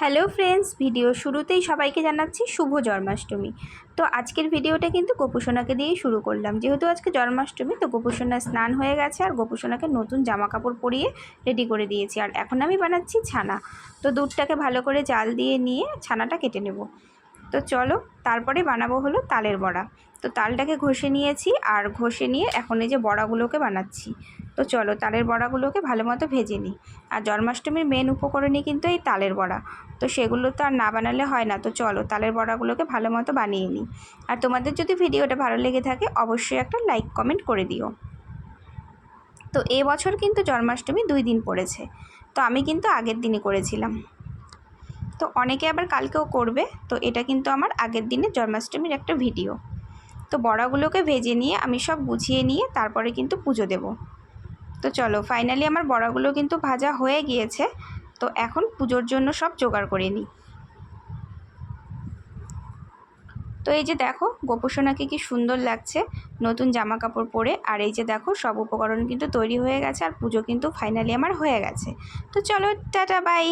Hello friends, video শুরুতেই সবাইকে জানাচ্ছি শুভ জন্মাষ্টমী। তো আজকের ভিডিওটা কিন্তু গোপুসোনাকে দিয়েই শুরু করলাম। যেহেতু আজকে জন্মাষ্টমী, তো গোপুসোনার স্নান হয়ে গেছে আর গোপুসোনাকে নতুন জামা কাপড় পরিয়ে রেডি করে দিয়েছি। আর এখন আমি বানাচ্ছি ছানা। তো দুধটাকে ভালো করে জাল দিয়ে নিয়ে ছানাটা কেটে নেব। তো চলো, তারপরে বানাবো হলো তালের বড়া। তো তালটাকে ঘষে নিয়েছি আর ঘষে নিয়ে এখন এই যে বড়াগুলোকে বানাচ্ছি। তো চলো, তালের বড়াগুলোকে ভালো মতো ভেজে নিই। আর জন্মাষ্টমীর মেন উপকরণই কিন্তু এই তালের বড়া। তো সেগুলো তো আর না বানালে হয় না। তো চলো, তালের বড়াগুলোকে ভালো মতো বানিয়ে নিই। আর তোমাদের যদি ভিডিওটা ভালো লেগে থাকে, অবশ্যই একটা লাইক, কমেন্ট করে দিও। তো এবছর কিন্তু জন্মাষ্টমী দুই দিন পড়েছে। তো আমি কিন্তু আগের দিনই করেছিলাম। তো অনেকে আবার কালকেও করবে। তো এটা কিন্তু আমার আগের দিনে জন্মাষ্টমীর একটা ভিডিও। তো বড়াগুলোকে ভেজে নিয়ে আমি সব গুছিয়ে নিয়ে তারপরে কিন্তু পুজো দেব। তো চলো ফাইনালি আমার বড়াগুলো কিন্তু ভাজা হয়ে গিয়েছে। তো এখন পুজোর জন্য সব জোগাড় করে নিই। তো এই যে দেখো গোপোষণাকে কি সুন্দর লাগছে। নতুন জামা কাপড় পরে। আর এই যে দেখো, সব উপকরণ কিন্তু তৈরি হয়ে গেছে আর পুজো কিন্তু ফাইনালি আমার হয়ে গেছে। তো চলো, টাটা বাই